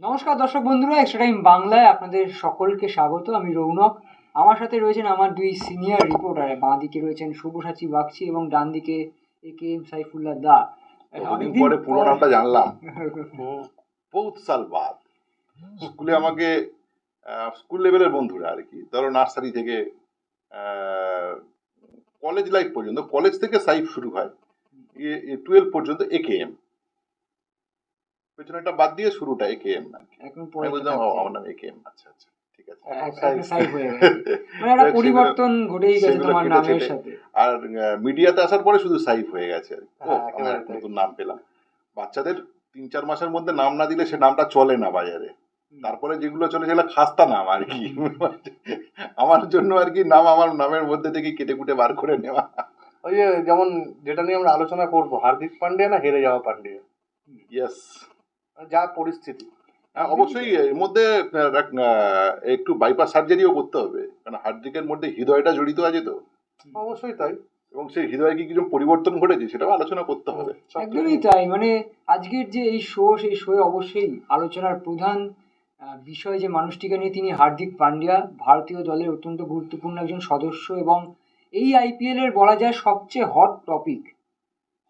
নমস্কার দর্শক বন্ধুরা এক্সট্রা টাইম বাংলায় আপনাদের সকলকে স্বাগত আমি রৌনক। আমার সাথে রয়েছেন আমার দুই সিনিয়র রিপোর্টার বাঁ দিকে রয়েছেন সব্যসাচী বাগচি এবং ডান দিকে এ কে এম সাইফুল্লাহ দা। পরে পুরো নামটা জানলাম। বহুত সাল বাদ। স্কুলে আমাকে স্কুল লেভেলের বন্ধুরা আর কি। ধরো নার্সারি থেকে কলেজ লাইফ পর্যন্ত কলেজ থেকে সাইফ শুরু হয়। টুয়েলভ পর্যন্ত এ কে এম পেছনেটা বাদ দিয়ে শুরুটা এ কে। এম এখন পরে বললাম ও, আমার নাম এ কে এম আচ্ছা আচ্ছা ঠিক আছে। হয়ে মানে পরিবর্তন ঘটেই গেছে তোমার নামের সাথে। আর মিডিয়াতে আসার পরে শুধু সাইফ হয়ে গেছে আর হ্যাঁ। নতুন নাম পেলাম। বাচ্চাদের তিন চার মাসের মধ্যে নাম না দিলে সে নামটা চলে না বাজারে। তারপরে যেগুলো চলে সেগুলো খাস্তা নাম আর কি। আমার জন্য আর কি নাম আমার নামের মধ্যে থেকে কেটে কুটে বার করে নেওয়া। ওই যেমন যেটা নিয়ে আমরা আলোচনা করব হার্দিক পান্ডে না হেরে যাওয়া পান্ডে? ইয়েস যা পরিস্থিতি। হ্যাঁ, অবশ্যই এর মধ্যে একটু বাইপাস সার্জারিও করতে হবে। কারণ হার্দিকের মধ্যে হৃদয়টা জড়িত আছে তো। অবশ্যই তাই। এবং সেই হৃদয়ে কি কিছু পরিবর্তন ঘটেছে সেটাও আলোচনা করতে হবে। একদমই তাই। মানে আজকের যে এই শো সেই শোয়ে অবশ্যই আলোচনার প্রধান বিষয় যে মানুষটিকে নিয়ে তিনি হার্দিক পান্ডিয়া ভারতীয় দলের অত্যন্ত গুরুত্বপূর্ণ একজন সদস্য এবং এই আইপিএল এর বলা যায় সবচেয়ে হট টপিক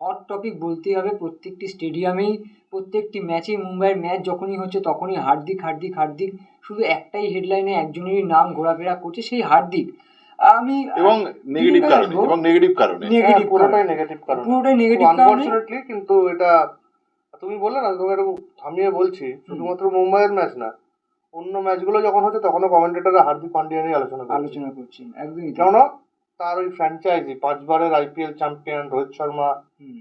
হট টপিক বলতেই হবে প্রত্যেকটি স্টেডিয়ামেই প্রত্যেকটি ম্যাচেই মুম্বাইয়ের ম্যাচ যখনই হচ্ছে তখনই হার্দিক হার্দিক হার্দিক। শুধু একটাই হেডলাইনে একজনেরই নাম ঘোরাফেরা করছে সেই হার্দিক। আমি এবং নেগেটিভ কারণে এবং নেগেটিভ কারণে। হ্যাঁ, নেগেটিভ পুরোটাই নেগেটিভ কারণ। পুরোটাই নেগেটিভ আনফর্চুনেটলি কিন্তু এটা তুমি বললে না তোমাকে একটু থামিয়ে বলছি শুধুমাত্র মুম্বাইয়ের ম্যাচ না অন্য ম্যাচগুলো যখন হচ্ছে তখনও কমেন্টেটররা হার্দিক পান্ডিয়া নিয়ে আলোচনা আলোচনা করছি একদমই। কেননা তার ওই franchise পাঁচবারের IPL champion Rohit Sharma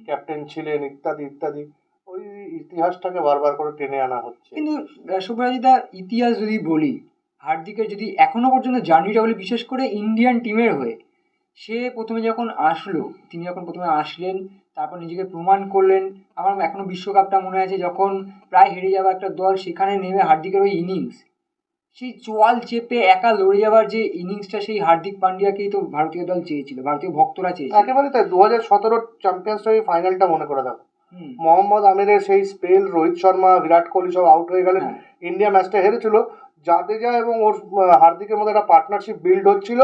captain ছিলেন ইত্যাদি ইত্যাদি। ওই ইতিহাসটাকে বারবার করে টেনে আনা হচ্ছে। কিন্তু সুব্রাজিদা ইতিহাস যদি বলি হার্দিকের যদি এখনও পর্যন্ত জার্নিটা বলি বিশেষ করে ইন্ডিয়ান টিমের হয়ে সে প্রথমে যখন আসলো তিনি যখন প্রথমে আসলেন তারপর নিজেকে প্রমাণ করলেন আমার এখনও বিশ্বকাপটা মনে আছে যখন প্রায় হেরে যাওয়া একটা দল সেখানে নেমে হার্দিকের ওই ইনিংস সেই চোয়াল চেপে একা লড়ে যাওয়ার যে ইনিংসটা সেই হার্দিক পান্ডিয়াকেই তো ভারতীয় দল চেয়েছিল ভারতীয় ভক্তরা চেয়েছিল। একেবারে তাই দু হাজার সতেরো চ্যাম্পিয়ন্স ট্রফি ফাইনালটা মনে করে দেখো। মোহাম্মদ আমিরের সেই স্পেল রোহিত শর্মা বিরাট কোহলি সব আউট হয়ে গেলেন। ইন্ডিয়া ম্যাচটা হেরেছিল। জাদেজা এবং ওর হার্দিকের মধ্যে একটা পার্টনারশিপ বিল্ড হচ্ছিল।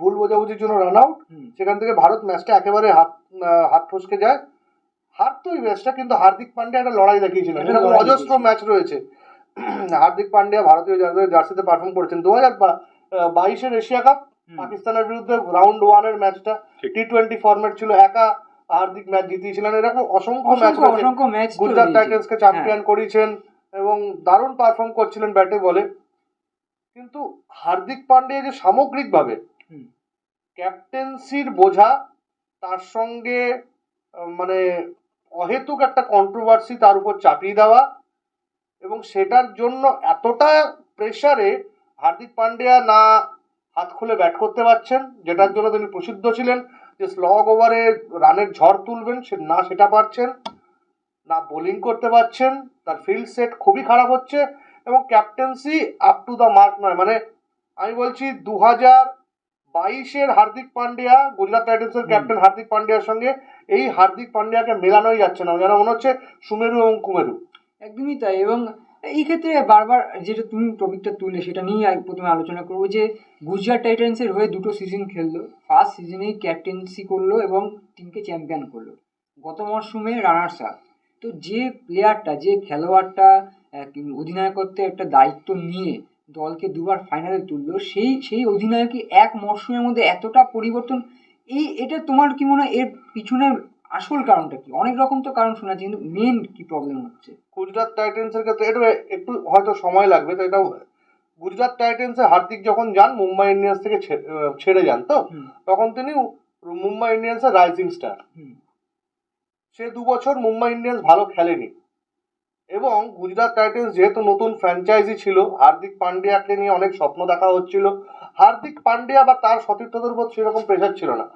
ভুল বোঝাবুঝির জন্য রান আউট সেখান থেকে ভারত ম্যাচটা একেবারে হাত হাত ফসকে যায়। হার তো ওই ম্যাচটা কিন্তু হার্দিক পান্ডিয়া একটা লড়াই দেখিয়েছিলেন একটা এরকম অজস্র ম্যাচ রয়েছে। হার্দিক পান্ডিয়া ভারতীয় জার্সিতে পারফর্ম করেছেন। দু হাজার বাইশের এশিয়া কাপ পাকিস্তানের বিরুদ্ধে রাউন্ড ওয়ানের ম্যাচটা টি। টোয়েন্টি ফরম্যাট ছিল। একা হার্দিক ম্যাচ জিতিয়েছিলেন। এরকম অসংখ্য ম্যাচ অসংখ্য ম্যাচ গুজরাট টাইটান্সকে চ্যাম্পিয়ন করিয়েছেন এবং দারুণ পারফর্ম করছিলেন ব্যাটে বলে। কিন্তু হার্দিক পান্ডে যে সামগ্রিকভাবে। ক্যাপ্টেন্সির বোঝা তার সঙ্গে মানে অহেতুক একটা কন্ট্রোভার্সি তার উপর চাপিয়ে দেওয়া এবং সেটার জন্য এতটা প্রেসারে হার্দিক পান্ডিয়া না হাত খুলে ব্যাট করতে পারছেন যেটার জন্য তিনি প্রসিদ্ধ ছিলেন। যে স্লগ ওভারে রানের ঝড় তুলবেন সে না সেটা পারছেন না বোলিং করতে পারছেন তার ফিল্ড সেট খুবই খারাপ হচ্ছে এবং captaincy up to the mark নয়। মানে আমি বলছি দু হাজার বাইশের হার্দিক পান্ডিয়া গুজরাট টাইটান্সের। ক্যাপ্টেন হার্দিক পান্ডিয়ার সঙ্গে এই হার্দিক পান্ডিয়াকে মেলানোই যাচ্ছে না। যেন মনে হচ্ছে সুমেরু এবং কুমেরু। একদমই তাই এবং এই ক্ষেত্রে বারবার যেটা তুমি টপিকটা তুললে সেটা আগে প্রথমে আলোচনা করব যে গুজরাট টাইটান্সের হয়ে দুটো সিজন খেললো। ফার্স্ট সিজনেই ক্যাপ্টেন্সি করল এবং টিমকে চ্যাম্পিয়ন করল। গত মরশুমে রানার্স আপ তো যে প্লেয়ারটা যে খেলোয়াড়টা এক অধিনায়কত্বের একটা দায়িত্ব নিয়ে দলকে দুবার ফাইনালে তুললো, সেই সেই অধিনায়কই এক মরশুমের মধ্যে এতটা পরিবর্তন, এই, এটা তোমার কি মনে হয় এর পিছনে আসল কারণটা কি? অনেক রকম তো কারণ শোনা কিন্তু মেন কি প্রবলেম হচ্ছে? গুজরাট টাইটেন্সের ক্ষেত্রে একটু একটু হয়তো সময় লাগবে তো এটাও গুজরাট টাইটেন্সে হার্দিক যখন যান মুম্বাই ইন্ডিয়ান্স থেকে ছেড়ে যান তো তখন তিনি মুম্বাই ইন্ডিয়ান্সের রাইজিং স্টার সে দু বছর মুম্বাই ইন্ডিয়ান্স ভালো খেলেনি। এবং গুজরাট টাইটেন্স যেহেতু নতুন ফ্র্যাঞ্চাইজি ছিল হার্দিক পান্ডিয়াকে নিয়ে অনেক স্বপ্ন দেখা হচ্ছিল হার্দিক পান্ডিয়া বা তার সতীর্থদের উপর সেরকম প্রেশার ছিল না।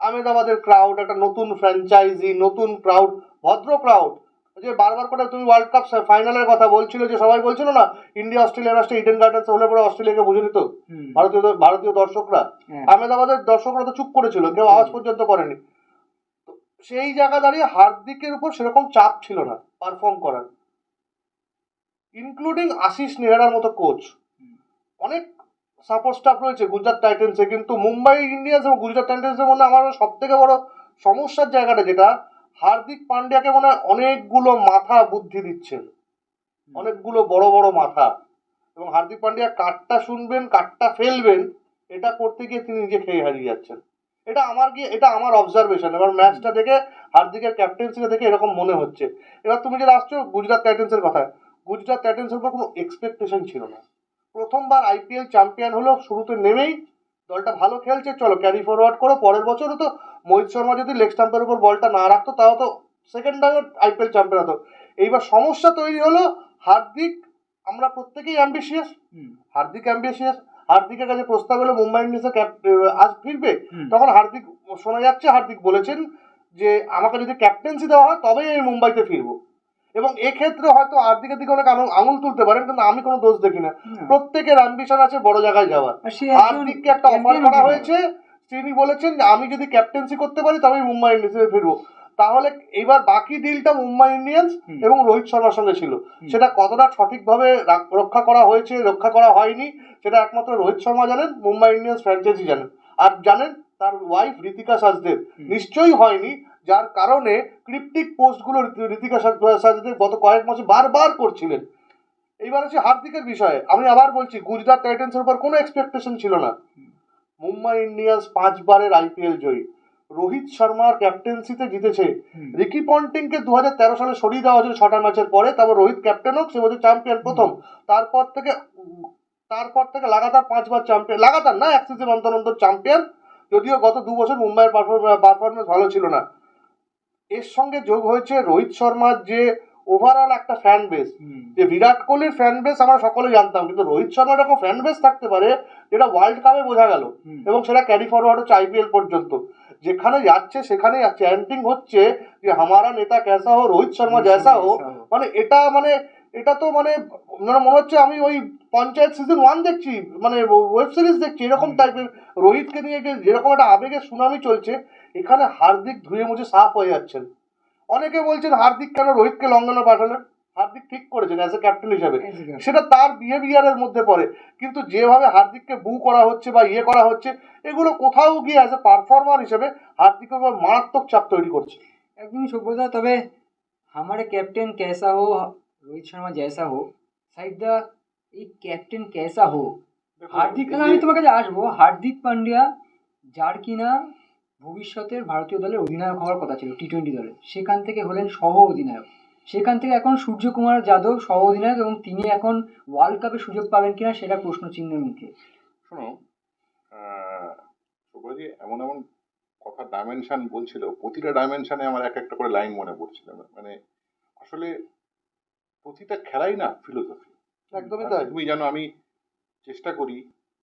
আহমেদাবাদের ক্রাউড একটা নতুন ফ্র্যাঞ্চাইজি নতুন ক্রাউড ভদ্র ক্রাউড যে বারবার করে তুমি ওয়ার্ল্ড কাপ ফাইনালের কথা বলছিল যে সবাই বলছিল না ইন্ডিয়া অস্ট্রেলিয়া ম্যাচটা ইডেন গার্ডেন্স হলে পরে অস্ট্রেলিয়াকে বুঝে নিত ভারতীয় ভারতীয় দর্শকরা। হ্যাঁ। আহমেদাবাদের দর্শকরা তো চুপ করেছিল কেউ আওয়াজ পর্যন্ত করেনি। তো সেই জায়গা দাঁড়িয়ে হার্দিকের উপর সেরকম চাপ ছিল না পারফর্ম করার। ইনক্লুডিং আশিস নেহরার মতো কোচ অনেক সাপোর্ট স্টাফ রয়েছে গুজরাট টাইটেন্সে কিন্তু মুম্বাই ইন্ডিয়ান্স এবং গুজরাট টাইটেন্সের মধ্যে আমার সব থেকে বড় সমস্যার জায়গাটা যেটা হার্দিক পান্ডিয়াকে মনে হয় অনেকগুলো মাথা বুদ্ধি দিচ্ছেন অনেকগুলো বড় বড় মাথা। এবং হার্দিক পান্ডিয়া কাঠটা শুনবেন কাঠটা ফেলবেন এটা করতে গিয়ে তিনি নিজে খেয়ে হারিয়ে যাচ্ছেন। এটা আমার গিয়ে এটা আমার অবজারভেশন এবার ম্যাচটা দেখে হার্দিকের ক্যাপ্টেন্সিটা দেখে এরকম মনে হচ্ছে। এবার তুমি যেটা আসছো গুজরাট টাইটেন্সের কথা গুজরাট টাইটেন্সের উপর কোনো এক্সপেকটেশন ছিল না। প্রথমবার আইপিএল চ্যাম্পিয়ন হলো শুরুতে নেমেই দলটা ভালো খেলছে। চলো ক্যারি ফরওয়ার্ড করো পরের বছরও তো মোহিত শর্মা যদি লেগ স্টাম্পের উপর বলটা না রাখতো তাও তো সেকেন্ড টাইমে আইপিএল চ্যাম্পিয়ন হতো। এইবার সমস্যা তৈরি হলো হার্দিক আমরা প্রত্যেকেই অ্যাম্বিশিয়াস হুম, হার্দিক অ্যাম্বিশিয়াস হার্দিকের কাছে প্রস্তাব হলো মুম্বাই ইন্ডিয়ান্সের আজ ফিরবে। তখন হার্দিক শোনা যাচ্ছে হার্দিক বলেছেন যে আমাকে যদি ক্যাপ্টেন্সি দেওয়া হয় তবেই আমি মুম্বাইতে ফিরবো। এবং এক্ষেত্রে হয়তো হার্দিকের দিকে অনেক আঙুল- তুলতে পারেন কিন্তু আমি কোনো দোষ দেখি না। প্রত্যেকের অ্যাম্বিশন আছে বড় জায়গায় যাওয়ার। আর সে একজন হার্দিককে একটা অফার করা হয়েছে তিনি বলেছেন যে আমি যদি ক্যাপ্টেন্সি করতে পারি তবেই মুম্বাই ইন্ডিয়ান্সে ফিরবো। তাহলে এইবার বাকি ডিলটা মুম্বাই ইন্ডিয়ান্স এবং রোহিত শর্মার সঙ্গে ছিল। সেটা কতটা সঠিকভাবে রক্ষা করা হয়েছে রক্ষা করা হয়নি সেটা একমাত্র রোহিত শর্মা জানেন মুম্বাই ইন্ডিয়ান্স ফ্র্যাঞ্চাইজি জানেন। আর জানেন তার ওয়াইফ ঋতিকা সাজদেব নিশ্চয়ই হয়নি যার কারণে ক্রিপ্টিক পোস্টগুলো ঋতি- ঋতিকা সাজ- সাজদেব গত কয়েক মাসে বারবার করছিলেন। এইবার হচ্ছে হার্দিকের বিষয়ে আমি আবার বলছি গুজরাট টাইটেন্সের উপর কোনো এক্সপেকটেশন ছিল না। মুম্বাই ইন্ডিয়ান্স পাঁচবারের আইপিএল জয়ী। রোহিত শর্মার ক্যাপ্টেন্সিতে জিতেছে। রিকি পন্টিংকে দু হাজার তেরো সালে সরিয়ে দেওয়া হয়েছিল ছটা ম্যাচের পরে তারপর রোহিত ক্যাপ্টেন হোক সে বছর চ্যাম্পিয়ন প্রথম। তারপর থেকে তারপর থেকে লাগাতার পাঁচবার চ্যাম্পিয়ন লাগাতার না এক সিজন অন্তর অন্তর চ্যাম্পিয়ন যদিও গত দু বছর মুম্বাইয়ের পারফরমেন্স ভালো ছিল না। এর সঙ্গে যোগ হয়েছে রোহিত শর্মার যে ওভারঅল একটা ফ্যান বেস যে বিরাট কোহলির ফ্যান বেস আমরা সকলে জানতাম কিন্তু রোহিত শর্মা এরকম ফ্যান বেস থাকতে পারে যেটা ওয়ার্ল্ড কাপে বোঝা গেল এবং সেটা ক্যারি ফরওয়ার্ড হচ্ছে আইপিএল পর্যন্ত। যেখানে যাচ্ছে সেখানে চ্যান্টিং হচ্ছে যে হামারা নেতা ক্যাসা হো রোহিত শর্মা জ্যাসা হো। মানে এটা মানে এটা তো মানে মানে মনে হচ্ছে আমি ওই পঞ্চায়েত সিজন ওয়ান দেখছি মানে ওয়েব সিরিজ দেখছি এরকম টাইপের রোহিতকে নিয়ে যেরকম একটা আবেগের সুনামি চলছে এখানে হার্দিক ধুয়ে মুছে সাফ হয়ে যাচ্ছেন অনেকে বলছেন হার্দিক কেন রোহিতকে লঙ্ঘনে পাঠালেন হার্দিক ঠিক করেছেন অ্যাজ এ ক্যাপ্টেন হিসাবে সেটা তার বিহেভিয়ারের মধ্যে পড়ে কিন্তু যেভাবে হার্দিককে বু করা হচ্ছে বা ইয়ে করা হচ্ছে এগুলো কোথাও গিয়ে অ্যাজ এ পারফর্মার হিসেবে হার্দিকের উপর মারাত্মক চাপ তৈরি করছে একদমই সভ্যতা তবে हमारे कैप्टन कैसा हो रोहित शर्मा जैसा हो সাইড দা এই ক্যাপ্টেন कैसा हो হার্দিক আমি তোমার কাছে আসবো হার্দিক পান্ডিয়া যার কিনা ভবিষ্যতের ভারতীয় দলের অধিনায়ক হওয়ার কথা ছিল টি টোয়েন্টি দলে। সেখান থেকে হলেন সহ অধিনায়ক। সেখান থেকে এখন সূর্যকুমার যাদব সহ অধিনায়ক এবং তিনি এখন ওয়ার্ল্ড কাপে সুযোগ পাবেন কিনা সেটা প্রশ্ন চিহ্নের মুখে। শোনো আহ, শুভজি এমন এমন কথা ডাইমেনশন বলছিল প্রতিটা ডাইমেনশনে আমার এক একটা করে লাইন মনে পড়ছিল। মানে আসলে প্রতিটা খেলাই না ফিলোসফি একদমই তাই। তুমি জানো আমি চেষ্টা করি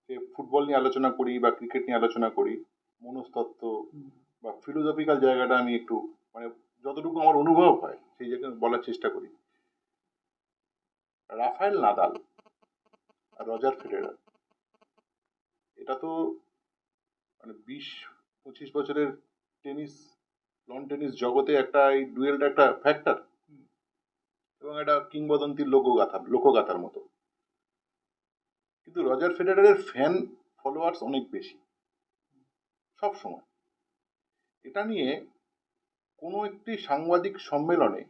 যে ফুটবল নিয়ে আলোচনা করি বা ক্রিকেট নিয়ে আলোচনা করি। মনস্তত্ত্ব বা ফিলোসফিক্যাল জায়গাটা আমি একটু মানে যতটুকু আমার অনুভব হয় সেই জায়গায় বলার চেষ্টা করি। রাফায়েল নাদাল আর রজার ফেডেরার এটা তো মানে বিশ পঁচিশ বছরের টেনিস লন টেনিস জগতে একটা এই ডুয়েলটা একটা ফ্যাক্টর এবং একটা কিংবদন্তির লোকগাথা লোকগাথার মতো। কিন্তু রজার ফেডারের ফ্যান ফলোয়ার্স অনেক বেশি। সব সময়। এটা নিয়ে কোনো একটি সাংবাদিক সম্মেলনে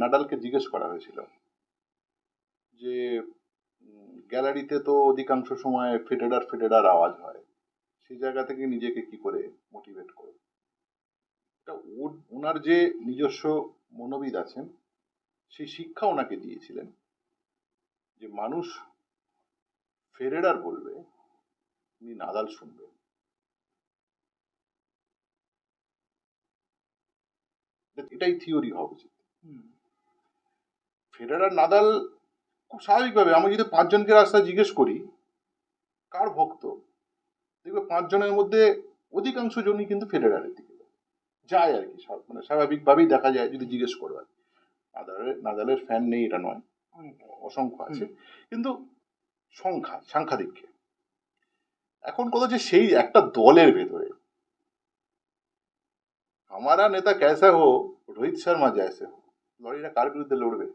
নাডালকে জিজ্ঞেস করা হয়েছিল যে গ্যালারিতে তো অধিকাংশ সময় ফেডেরার ফেডেরার আওয়াজ হয়, সেই জায়গা থেকে নিজেকে কি করে মোটিভেট করে ওনার যে নিজস্ব মনোবিদ আছেন, সেই শিক্ষা ওনাকে দিয়েছিলেন যে, মানুষ ফেরেরার বলবে, উনি নাদাল শুনবে এটাই থিওরি হওয়া উচিত। ফেডারার নাদাল খুব স্বাভাবিকভাবে আমি যদি পাঁচজনকে রাস্তায় জিজ্ঞেস করি কার ভক্ত? দেখবে পাঁচজনের মধ্যে অধিকাংশ জনই কিন্তু ফেডারারের দিকে যায়। আর কি সব- মানে স্বাভাবিকভাবেই দেখা যায় যদি জিজ্ঞেস করো আর। নাদালের নাদালের ফ্যান নেই এটা নয়। অসংখ্য আছে। কিন্তু সংখ্যা সাংখ্যাধিক্যে এখন কথা হচ্ছে সেই একটা দলের ভেতরে हमारा নেতা कैसा हो, रोहित शर्मा जैसे हो কার বিরুদ্ধে লড়বে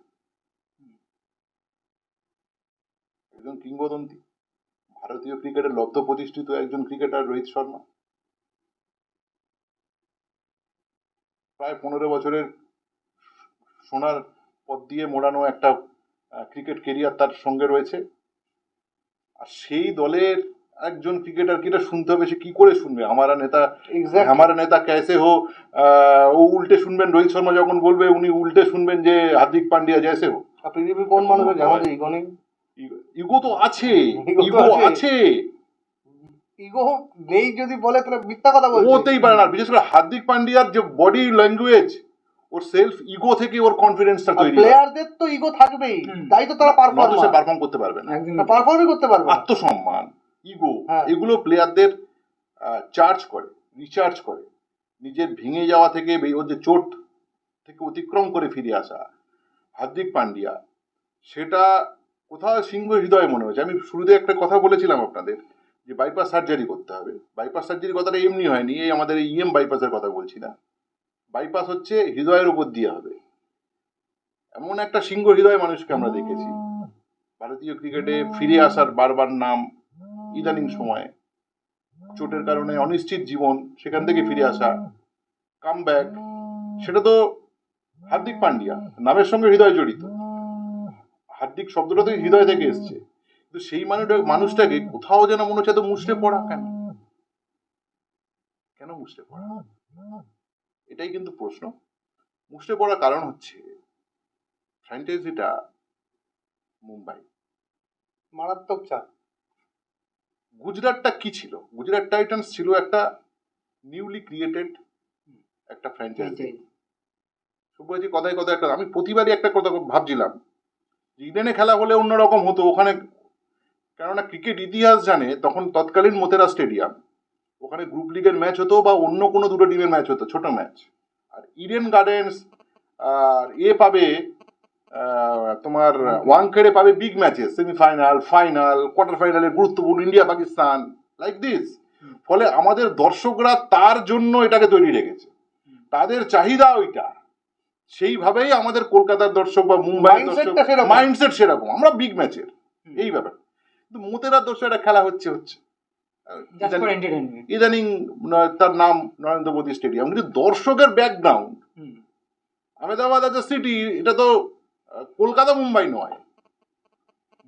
একজন কিংবদন্তি ভারতীয় ক্রিকেটের লব্ধ প্রতিষ্ঠিত একজন ক্রিকেটার রোহিত শর্মা প্রায় পনেরো বছরের সোনার পথ দিয়ে মোড়ানো একটা ক্রিকেট কেরিয়ার তার সঙ্গে রয়েছে আর সেই দলের একজন ক্রিকেটার কি এটা শুনতে হবে সে কি করে শুনবে? আমার নেতা আমার নেতা ক্যাসে হো ও উল্টে শুনবেন রোহিত শর্মা যখন বলবে উনি উল্টে শুনবেন যে হার্দিক পান্ডিয়া জয়সে হো পৃথিবীর কোন ইগো নেই। ইগো তো আছে ইগো আছে। ইগো নেই যদি বলে তাহলে মিথ্যা কথা বলছে। হতেই পারে না। বিশেষ করে হার্দিক পান্ডিয়ার যে বডি ল্যাঙ্গুয়েজ ওর সেলফ ইগো থেকে ওর কনফিডেন্সটা তৈরি প্লেয়ারদের তো ইগো থাকবেই। তাই তো তারা পারফর্ম পারফর্ম করতে পারবে না। পারফর্মই করতে পারবে আত্মসম্মান। ইগো হ্যাঁ। এগুলো প্লেয়ারদের চার্জ করে রিচার্জ করে। নিজের ভেঙে যাওয়া থেকে ওর যে চোট থেকে অতিক্রম করে ফিরে আসা হার্দিক পান্ডিয়া সেটা কোথাও সিংহ হৃদয় মনে হয়েছে। আমি শুরুতে একটা কথা বলেছিলাম আপনাদের যে বাইপাস সার্জারি করতে হবে। বাইপাস সার্জারি কথাটা এমনি হয়নি এই আমাদের এই ইএম বাইপাসের কথা বলছি না। বাইপাস হচ্ছে হৃদয়ের উপর দিয়ে হবে। এমন একটা সিংহ হৃদয় মানুষকে আমরা দেখেছি। ভারতীয় ক্রিকেটে ফিরে আসার বারবার নাম ইদানিং সময়ে। চোটের কারণে অনিশ্চিত জীবন, সেখান থেকে ফিরে আসা কাম ব্যাক সেটা তো হার্দিক পান্ডিয়া, নামের সঙ্গে হৃদয় জড়িত। হার্দিক শব্দটা তো হৃদয় থেকে এসছে। কিন্তু সেই মানুষটা মানুষটাকে কোথাও যেন মনে হচ্ছে এত মুছড়ে পড়া কেন? কেন মুছড়ে পড়া? এটাই কিন্তু প্রশ্ন। মুছড়ে পড়ার কারণ হচ্ছে ফ্র্যাঞ্চাইজিটা মুম্বাই। মারাত্মক চাপ। গুজরাটটা কি ছিল? গুজরাট টাইটান্স ছিল একটা নিউলি ক্রিয়েটেড একটা ফ্র্যাঞ্চাইজি সুব্রজি কথায় কথায় একটা আমি প্রতিবারই একটা কথা ভাবছিলাম ইডেনে খেলা হলে অন্যরকম হতো। ওখানে কেননা ক্রিকেট ইতিহাস জানে তখন তৎকালীন মোতেরা স্টেডিয়াম ওখানে গ্রুপ লিগের ম্যাচ হতো বা অন্য কোনো দুটো টিমের ম্যাচ হতো ছোট ম্যাচ আর ইডেন গার্ডেন্স আর এ পাবে তোমার ওয়াংখেড়ে পাবে big matches semifinal final quarter ফাইনালে গুরুত্বপূর্ণ ইন্ডিয়া পাকিস্তান লাইক দিস ফলে আমাদের দর্শকরা তার জন্য এটাকে তৈরি রেখেছে। তাদের চাহিদা ওইটা। সেইভাবেই আমাদের কলকাতার দর্শক বা মুম্বাই। মাইন্ডসেট সেরকম। আমরা বিগ ম্যাচের এই ব্যাপার। কিন্তু মোতেরা দর্শক একটা খেলা হচ্ছে হচ্ছে। ইদানিং তার নাম নরেন্দ্র মোদী স্টেডিয়াম। কিন্তু দর্শকের ব্যাকগ্রাউন্ড আহমেদাবাদ আছে সিটি এটা তো কলকাতা মুম্বাই নয়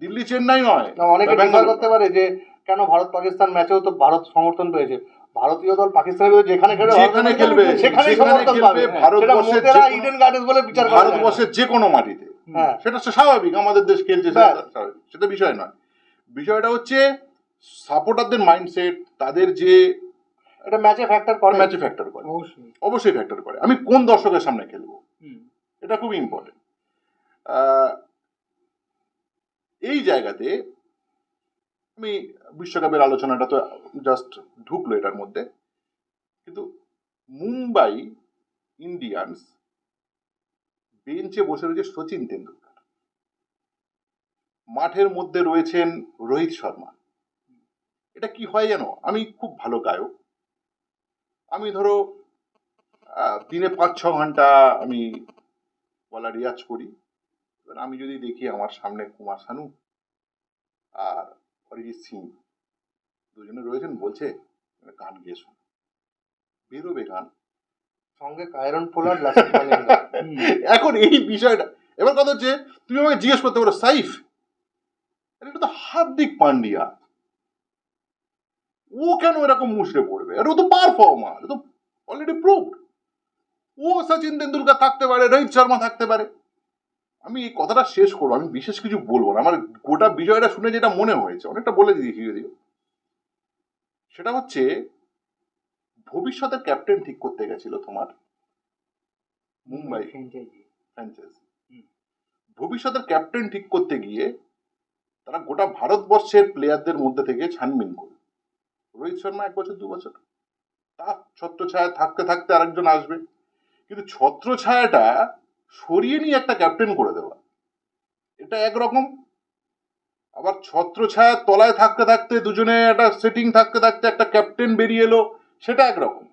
দিল্লি চেন্নাই নয় অনেকে বা বিচার ব্যাঙ্গালোর। করতে পারে যে কেন ভারত পাকিস্তান ম্যাচেও তো ভারত সমর্থন পেয়েছে। ভারতীয় দল পাকিস্তানের বিরুদ্ধে যেখানে খেলবে যেখানে খেলবে, সেখানে সমর্থন পাবে। ভারতবর্ষের ইডেন গার্ডেন্স বলে বিচার। ভারতবর্ষের যে কোনো মাটিতে। হ্যাঁ। সেটা তো স্বাভাবিক আমাদের দেশ খেলছে। সেটা বিষয় নয়। বিষয়টা হচ্ছে সাপোর্টারদের মাইন্ডসেট তাদের যে এটা ম্যাচে ফ্যাক্টর করে। ম্যাচে ফ্যাক্টর করে। অবশ্যই। অবশ্যই ফ্যাক্টর করে। আমি কোন দর্শকের সামনে খেলব? এটা খুব ইম্পর্টেন্ট এই জায়গাতে আমি বিশ্বকাপের আলোচনাটা তো জাস্ট ঢুকলো এটার মধ্যে। কিন্তু মুম্বাই ইন্ডিয়ান্স বেঞ্চে বসে রয়েছে সচিন তেন্ডুলকার। মাঠের মধ্যে রয়েছেন রোহিত শর্মা। এটা কি হয় জানো আমি খুব ভালো গায়ক। আমি ধরো দিনে পাঁচ ছ ঘণ্টা আমি গলা রিয়াজ করি। এবার আমি যদি দেখি আমার সামনে কুমার শানু আর অরিজিৎ সিং দুজনে রয়েছেন বলছে গান গিয়ে শোন। বেরোবে গান। সঙ্গে কায়রন পোলার। এখন এই বিষয়টা এবার কথা হচ্ছে তুমি আমাকে জিজ্ঞেস করতে পারো সাইফ এটা তো হার্দিক পান্ডিয়া। ও কেন এরকম মুশড়ে পড়বে? আর ও তো পারফর্মার ও তো অলরেডি প্রুভড ও সচিন তেন্ডুলকার থাকতে পারে রোহিত শর্মা থাকতে পারে। আমি এই কথাটা শেষ করব আমি বিশেষ কিছু বলব না। আমার গোটা বিষয়টা শুনে যেটা মনে হয়েছে অনেকটা বলে দিয়েছি যদিও। সেটা হচ্ছে ভবিষ্যতের ক্যাপ্টেন ঠিক করতে গেছিল তোমার মুম্বাই ফ্র্যাঞ্চাইজি। ভবিষ্যতের ক্যাপ্টেন ঠিক করতে গিয়ে তারা গোটা ভারতবর্ষের প্লেয়ারদের মধ্যে থেকে ছানবিন করবে রোহিত শর্মা এক বছর দু বছর। তার ছত্রছায়া থাকতে থাকতে আরেকজন আসবে। কিন্তু ছত্রছায়াটা সরিয়ে নিয়ে একটা ক্যাপ্টেন করে দেওয়া। এটা একরকম। আবার ছত্রছায়ার তলায় থাকতে থাকতে দুজনে একটা সেটিং থাকতে থাকতে একটা ক্যাপ্টেন বেরিয়ে এলো সেটা একরকম।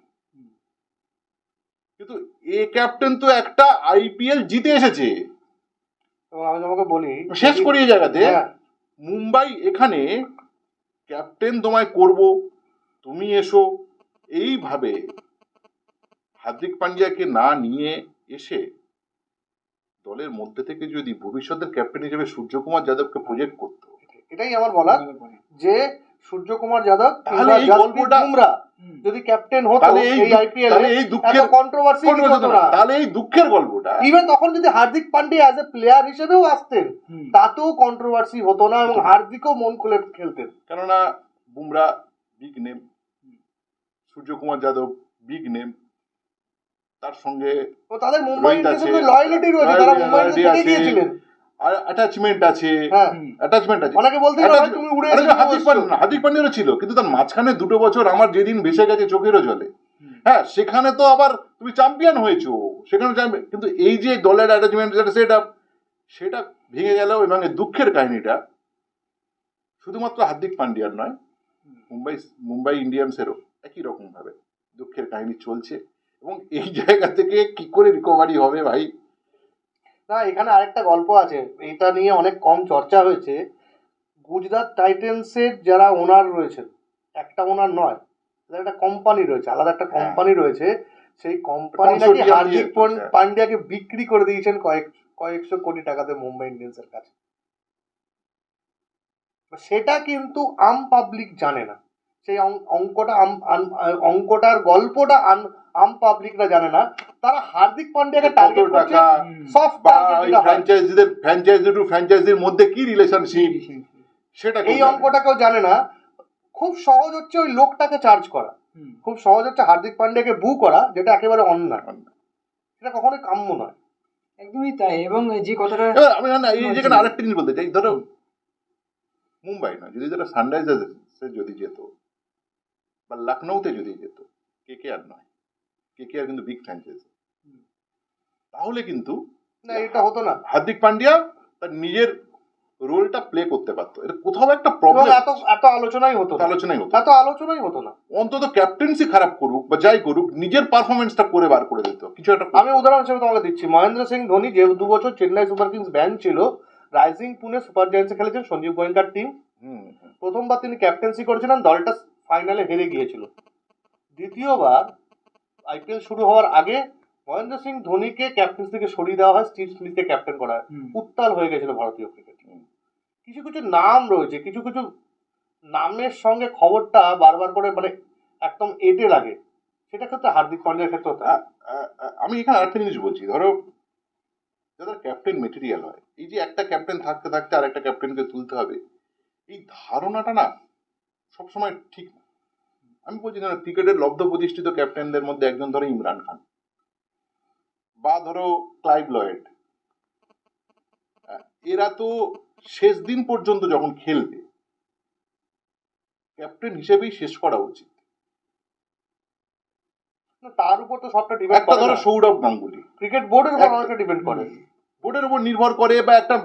কিন্তু এ ক্যাপ্টেন তো একটা আইপিএল জিতে এসেছে। আমি তোমাকে বলি শেষ করি এই জায়গাতে মুম্বাই এখানে ক্যাপ্টেন তোমায় করব তুমি এসো। এইভাবে হার্দিক পান্ডিয়াকে না নিয়ে এসে দলের মধ্যে থেকে যদি ভবিষ্যতের ক্যাপ্টেন হিসেবে সূর্যকুমার যাদবকে প্রজেক্ট করতো এটাই আমার বলা যে সূর্যকুমার যাদব তাহলে এই গল্পটা- বুমরা যদি ক্যাপ্টেন হতো তাহলে এই আইপিএল তাহলে এই দুঃখের কন্ট্রোভার্সি হতো না। তাহলে এই দুঃখের গল্পটা ইভেন তখন যদি Hardik Pandya as a player হিসেবেও আসতেন তাতেও কন্ট্রোভার্সি হতো না এবং হার্দিকও মন খুলে খেলতেন। কেননা Bumrah big name Suryakumar Yadav big name তার সঙ্গে তো তাদের মুম্বাই ইন্ডিয়ান্সের লয়ালিটি রয়েছে তারা মুম্বাই গিয়েছিলেন। আর অ্যাটাচমেন্ট আছে হ্যাঁ। অ্যাটাচমেন্ট আছে। অনেকে বলতে পারে তুমি উড়ে হার্দিক। পান্ডিয়া হার্দিক পান্ডিয়ারও ছিল কিন্তু তার মাঝখানে দুটো বছর আমার যেদিন ভেসে গেছে চোখেরও জলে। হ্যাঁ সেখানে তো আবার তুমি চ্যাম্পিয়ন হয়েছো সেখানে champion- কিন্তু এই যে দলের অ্যাটাচমেন্ট যেটা সেটা সেটা ভেঙে গেল এবং এই দুঃখের কাহিনীটা শুধুমাত্র হার্দিক পান্ডিয়ার নয় মুম্বাই মুম্বাই ইন্ডিয়ান্সেরও একই রকম ভাবে দুঃখের কাহিনী চলছে। এবং এই জায়গা থেকে কি করে রিকভারি হবে ভাই? না এখানে আরেকটা গল্প আছে। এটা নিয়ে অনেক কম চর্চা হয়েছে। গুজরাট টাইটেন্সের যারা ওনার রয়েছেন একটা ওনার নয় একটা কোম্পানি রয়েছে আলাদা একটা হ্যাঁ। কোম্পানি রয়েছে। সেই কোম্পানি নাকি হার্দিক হ্যাঁ। পান্ডিয়াকে বিক্রি করে দিয়েছেন কয়েক কয়েকশো কোটি টাকাতে মুম্বাই ইন্ডিয়ান্সের কাছে। সেটা কিন্তু আম পাবলিক জানে না। সেই অং- অঙ্কটা আম আন- অঙ্কটার গল্পটা আন- আম পাবলিকরা জানে না। তারা হার্দিক পান্ডিয়াকে টার্গেট করছে। সফট যেটা। ফ্র্যাঞ্চাইজিদের ফ্র্যাঞ্চাইজি টু ফ্র্যাঞ্চাইজির মধ্যে কি রিলেশনশিপ সেটা এই জানে অঙ্কটা কেউ জানে না। খুব সহজ হচ্ছে ওই লোকটাকে চার্জ করা। খুব সহজ হচ্ছে হার্দিক পান্ডিয়াকে বু করা যেটা একেবারে অন্যায়। সেটা কখনোই কাম্য নয়। একদমই তাই এবং যে কথাটা আমি না এই যেখানে। আরেকটা জিনিস বলতে চাই ধরো মুম্বাই না যদি ধরো সানরাইজার্সে যদি যেত বা লখনৌতে যদি যেত কে কে আর নয় কে কে আর কিন্তু বিগ ফ্র্যাঞ্চাইজি তাহলে কিন্তু না এটা হতো না। হার্দিক পান্ডিয়া তার নিজের রোলটা প্লে করতে পারতো। এটা কোথাও একটা প্রবলেম এত এত আলোচনাই হতো আলোচনাই হতো এত আলোচনাই হতো না। অন্তত ক্যাপ্টেন্সি খারাপ করুক বা যাই করুক নিজের পারফরমেন্সটা করে বার করে দিত। কিছু একটা আমি উদাহরণ হিসেবে তোমাকে দিচ্ছি। মহেন্দ্র সিং ধোনি যে দু বছর চেন্নাই সুপার কিংস ব্যান ছিল রাইজিং পুনে সুপার জায়ান্টসে খেলেছেন সঞ্জীব গোয়েঙ্কার টিম। প্রথমবার তিনি ক্যাপ্টেন্সি করেছিলেন দলটা ফাইনালে হেরে গিয়েছিল। দ্বিতীয়বার আইপিএল শুরু হওয়ার আগে মহেন্দ্র সিং ধোনিকে ক্যাপ্টেন্সি থেকে সরিয়ে দেওয়া হয় স্টিভ স্মিথকে ক্যাপ্টেন করা হয়। উত্তাল হয়ে গেছিল ভারতীয় ক্রিকেট কিছু কিছু নাম রয়েছে কিছু কিছু নামের সঙ্গে খবরটা বারবার করে মানে একদম এটে লাগে। সেটা ক্ষেত্রে হার্দিক পান্ডিয়ার ক্ষেত্রে আমি এখানে আরেকটা জিনিস বলছি ধরো যাদের ক্যাপ্টেন মেটেরিয়াল হয় এই যে একটা ক্যাপ্টেন থাকতে থাকতে আর একটা ক্যাপ্টেনকে তুলতে হবে এই ধারণাটা না সবসময় ঠিক না। আমি বলছি না ক্রিকেটের লব্ধ প্রতিষ্ঠিত ক্যাপ্টেনদের মধ্যে একজন ধরো ইমরান খান বা ধরো ক্লাইভ লয়েড। এরা তো শেষ দিন পর্যন্ত যখন খেলবে ক্যাপ্টেন হিসেবেই শেষ করা উচিত। তার উপর তো সবটা ডিপেন্ড করে ধরো সৌরভ গাঙ্গুলি। ক্রিকেট বোর্ডের উপর অনেকটা ডিপেন্ড করে। বোর্ডের উপর নির্ভর করে বা একটা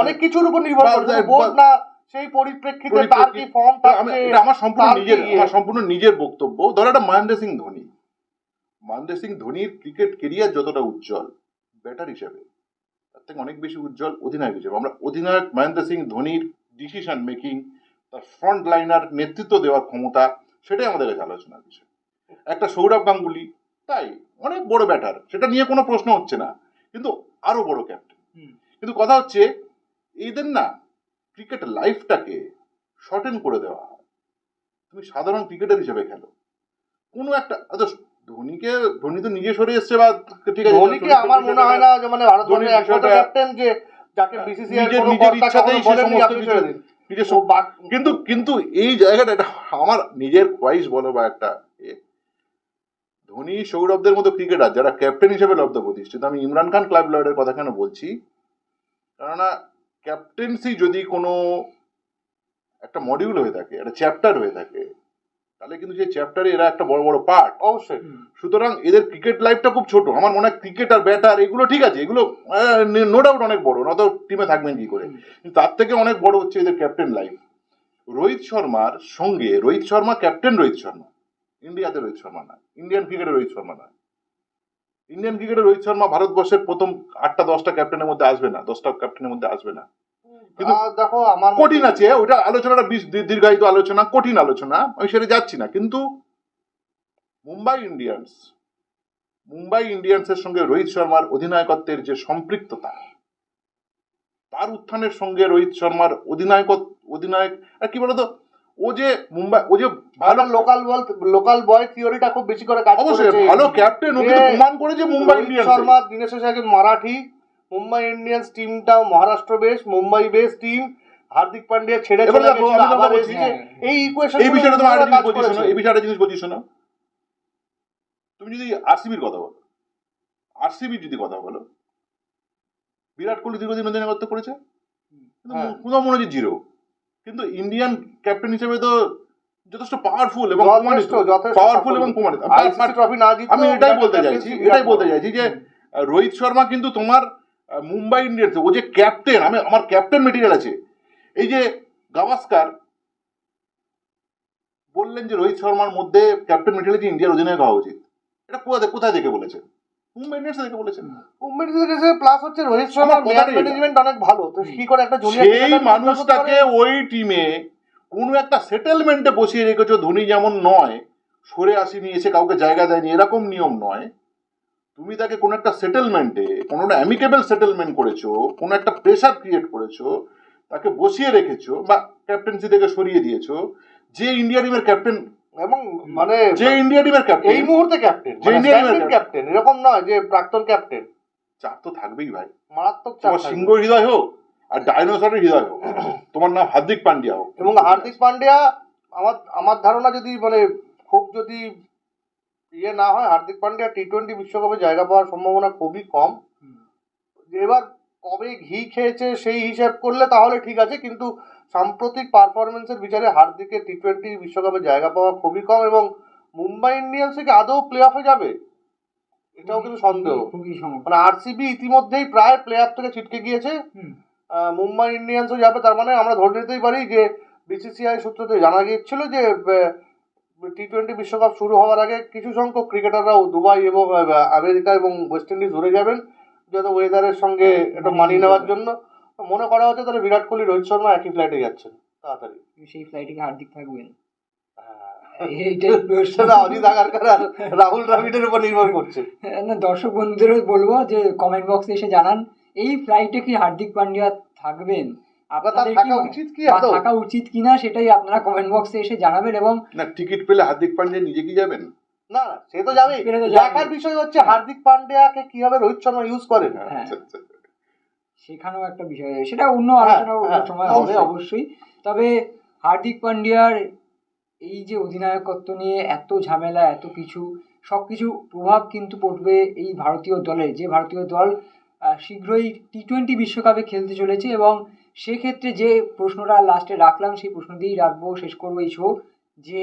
অনেক কিছুর উপর নির্ভর করে বোর্ড না সেই পরিপ্রেক্ষিতে তার কি ফর্ম এটা আমার সম্পূর্ণ নিজের ইয়ে? আমার সম্পূর্ণ নিজের বক্তব্য। ধরো একটা মহেন্দ্র সিং ধোনি। মহেন্দ্র সিং ধোনির ক্রিকেট কেরিয়ার যতটা উজ্জ্বল ব্যাটার হিসেবে তার থেকে অনেক বেশি উজ্জ্বল অধিনায়ক হিসেবে। আমরা অধিনায়ক মহেন্দ্র সিং ধোনির ডিসিশন মেকিং তার ফ্রন্ট লাইনার নেতৃত্ব দেওয়ার ক্ষমতা সেটাই আমাদের কাছে আলোচনার বিষয়। একটা সৌরভ গাঙ্গুলি তাই অনেক বড় ব্যাটার সেটা নিয়ে কোনো প্রশ্ন হচ্ছে না। কিন্তু আরও বড় ক্যাপ্টেন কিন্তু কথা হচ্ছে এদের না ক্রিকেট লাইফটাকে শর্টেন করে দেওয়া হয়। তুমি সাধারণ ক্রিকেটার হিসেবে খেলো। কোনো একটা ধোনিকে ধোনি তো নিজে সরে এসছে বা ঠিক আছে ধোনিকে আমার মনে হয় না যে মানে ভারতবর্ষের একমাত্র ক্যাপ্টেন যে যাকে বিসিসিআই কোনো কর্তা বলেনি আপনি ছেড়ে দিন। বাক- কিন্তু কিন্তু এই জায়গাটা এটা আমার নিজের চয়েস বলো বা একটা ধোনি সৌরভদের মতো ক্রিকেটার যারা ক্যাপ্টেন হিসেবে লব্ধ প্রতিষ্ঠিত। আমি ইমরান খান ক্লাব লয়েডের কথা কেন বলছি? কেননা ক্যাপ্টেন্সি যদি কোনো একটা মডিউল হয়ে থাকে একটা চ্যাপ্টার হয়ে থাকে তাহলে কিন্তু সেই চ্যাপ্টারে এরা একটা বড় বড় পার্ট অবশ্যই। সুতরাং এদের ক্রিকেট লাইফটা খুব ছোট। আমার মনে হয় ক্রিকেট আর ব্যাটার এগুলো ঠিক আছে। এগুলো নো ডাউট অনেক বড়। না তো টিমে থাকবেন কি করে? কিন্তু তার থেকে অনেক বড় হচ্ছে এদের ক্যাপ্টেন লাইফ রোহিত শর্মার সঙ্গে রোহিত শর্মা ক্যাপ্টেন রোহিত শর্মা। ইন্ডিয়াতে রোহিত শর্মা না। ইন্ডিয়ান ক্রিকেটে রোহিত শর্মা না। ইন্ডিয়ান ক্রিকেটে রোহিত শর্মা ভারতবর্ষের প্রথম আটটা দশটা ক্যাপ্টেনের মধ্যে আসবে না দশটা ক্যাপ্টেনের মধ্যে আসবে না। কিন্তু দেখো আমার কঠিন আছে ওইটা আলোচনাটা দীর্ঘায়িত আলোচনা কঠিন আলোচনা আমি সেটা যাচ্ছি না। কিন্তু মুম্বাই ইন্ডিয়ান্স মুম্বাই ইন্ডিয়ান্সের সঙ্গে রোহিত শর্মার অধিনায়কত্বের যে সম্পৃক্ততা তার উত্থানের সঙ্গে রোহিত শর্মার অধিনায়ক অধিনায়ক আর কি বলতো? ও যে মুম্বাই ও যে ভালো লোকাল বল লোকাল বয় থিওরিটা খুব বেশি করে কাজ অবশ্যই ভালো ক্যাপ্টেন ও কিন্তু যে প্রমাণ করেছে মুম্বাই রোহিত ইন্ডিয়ান্স শর্মা দিনেশ শেষে একজন মারাঠি। মুম্বাই ইন্ডিয়ান্স টিমটা Maharashtra base Mumbai base team Hardik Pandya ছেড়ে চলে এসেছে। এই ইকুয়েশন এই বিষয়টা তোমার একটা জিনিস বলছি শোনো এই বিষয়ে একটা জিনিস বলছি শোনো তুমি যদি আরসিবির কথা বলো আরসিবির যদি কথা বলো বিরাট কোহলি দীর্ঘদিন অধিনায়কত্ব করেছে? হ্যাঁ। মনে হচ্ছে জিরো। কিন্তু ইন্ডিয়ান ক্যাপ্টেন হিসেবে তো যথেষ্ট পাওয়ারফুল এবং যথেষ্ট পাওয়ারফুল এবং প্রমাণিত ট্রফি না আমি এটাই বলতে চাইছি এটাই বলতে চাইছি যে রোহিত শর্মা কিন্তু তোমার মুম্বাই ইন্ডিয়ান্স ও যে ক্যাপ্টেন আমি আমার ক্যাপ্টেন মেটেরিয়াল আছে। এই যে গাভাস্কার বললেন যে রোহিত শর্মার মধ্যে ক্যাপ্টেন মেটেরিয়াল যে ইন্ডিয়ার অধিনায়ক হওয়া উচিত। এটা কোথায় কোথায় দেখে বলেছেন মুম্বাই ইন্ডিয়ান্স বলেছেন মুম্বাই ইন্ডিয়ান্সের প্লাস হচ্ছে রোহিত শর্মার আমার কথাটাই এটা। ম্যানেজমেন্ট অনেক ভালো। তো কি করে একটা জুনিয়র সেই মানুষটাকে ওই টিমে কোনো একটা সেটেলমেন্টে বসিয়ে রেখেছো ধোনি যেমন নয় সরে আসেনি এসে কাউকে জায়গা দেয়নি এরকম নিয়ম নয়। তুমি তাকে কোনো একটা সেটেলমেন্টে কোনো একটা অ্যামিকেবল সেটেলমেন্ট করেছ কোনো একটা প্রেশার ক্রিয়েট করেছ তাকে বসিয়ে রেখেছো বা ক্যাপ্টেন্সি থেকে সরিয়ে দিয়েছ যে ইন্ডিয়া টিমের ক্যাপ্টেন এবং মানে যে ইন্ডিয়া টিমের এই ক্যাপ্টেন মুহূর্তে ক্যাপ্টেন যে Indian captain। ক্যাপ্টেন এরকম নয় যে প্রাক্তন ক্যাপ্টেন চাপ তো থাকবেই ভাই। মারাত্মক চাপ সিংহ হৃদয় হোক আর ডাইনোসরের হৃদয় হোক তোমার নাম হার্দিক পান্ডিয়া হোক। এবং হার্দিক পান্ডিয়া আমার আমার ধারণা যদি মানে খুব যদি ইয়ে না হয় হার্দিক পান্ডিয়া টি টোয়েন্টি বিশ্বকাপে জায়গা পাওয়ার সম্ভাবনা খুবই কম। এবার কবে ঘি খেয়েছে সেই হিসাব করলে তাহলে ঠিক আছে কিন্তু সাম্প্রতিক পারফরমেন্সের বিচারে হার্দিকের টি টোয়েন্টি বিশ্বকাপে জায়গা পাওয়া খুবই কম এবং মুম্বাই ইন্ডিয়ান্স থেকে আদৌ প্লে অফে যাবে? এটাও কিন্তু সন্দেহ। মানে আরসিবি ইতিমধ্যেই প্রায় প্লে অফ থেকে ছিটকে গিয়েছে। মুম্বাই ইন্ডিয়ান্সও যাবে তার মানে আমরা ধরে নিতেই পারি যে বিসিসিআই সূত্রতে জানা গিয়েছিল যে টি টোয়েন্টি বিশ্বকাপ শুরু হওয়ার আগে কিছু সংখ্যক ক্রিকেটাররাও দুবাই এবং আমেরিকা এবং ওয়েস্ট ইন্ডিজ ঘুরে যাবেন যাতে ওয়েদারের সঙ্গে একটু মানিয়ে নেওয়ার জন্য। মনে করা হচ্ছে তাহলে বিরাট কোহলি রোহিত শর্মা একই ফ্লাইটে যাচ্ছেন তাড়াতাড়ি সেই ফ্লাইটে কি হার্দিক থাকবেন হ্যাঁ। রাহুল দ্রাবিড়ের উপর নির্ভর করছে না দর্শক বন্ধুদেরও বলব যে কমেন্ট বক্সে এসে জানান এই ফ্লাইটে কি হার্দিক পান্ডিয়া থাকবেন আপনাদের থাকা উচিত কি বা থাকা উচিত কিনা সেটাই আপনারা কমেন্ট বক্সে এসে জানাবেন এবং না টিকিট পেলে হার্দিক পান্ডিয়া নিজে কি যাবেন না না সে তো যাবেই। দেখার বিষয় হচ্ছে হার্দিক পান্ডিয়াকে কীভাবে রোহিত শর্মা ইউজ করেন হ্যাঁ। আচ্ছা, আচ্ছা। সেখানেও একটা বিষয় সেটা অন্য হ্যাঁ, আলোচনা হ্যাঁ, সময় হবে অবশ্যই। অবশ্যই। তবে হার্দিক পান্ডিয়ার এই যে অধিনায়কত্ব নিয়ে এত ঝামেলা এত কিছু সব কিছু প্রভাব কিন্তু পড়বে এই ভারতীয় দলে। যে ভারতীয় দল শীঘ্রই টি টোয়েন্টি বিশ্বকাপে খেলতে চলেছে এবং সেক্ষেত্রে যে প্রশ্নটা লাস্টে রাখলাম সেই প্রশ্ন দিয়েই রাখব শেষ করব এই শো যে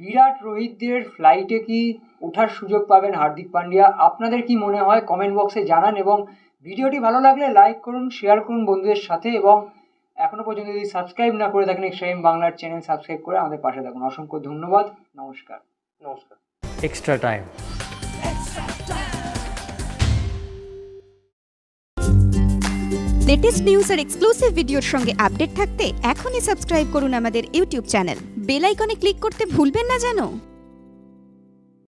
বিরাট রোহিতদের ফ্লাইটে কি ওঠার সুযোগ পাবেন হার্দিক পান্ডিয়া? আপনাদের কি মনে হয়? কমেন্ট বক্সে জানান এবং ভিডিওটি ভালো লাগলে লাইক করুন শেয়ার করুন বন্ধুদের সাথে এবং এখনও পর্যন্ত যদি সাবস্ক্রাইব না করে থাকেন এক্সট্রাইম বাংলার চ্যানেল সাবস্ক্রাইব করে আমাদের পাশে থাকুন। অসংখ্য ধন্যবাদ নমস্কার। নমস্কার। এক্সট্রা টাইম লেটেস্ট নিউজ আর এক্সক্লুসিভ ভিডিওর সঙ্গে আপডেট থাকতে এখনই সাবস্ক্রাইব করুন আমাদের ইউটিউব চ্যানেল বেল আইকনে ক্লিক করতে ভুলবেন না যেন।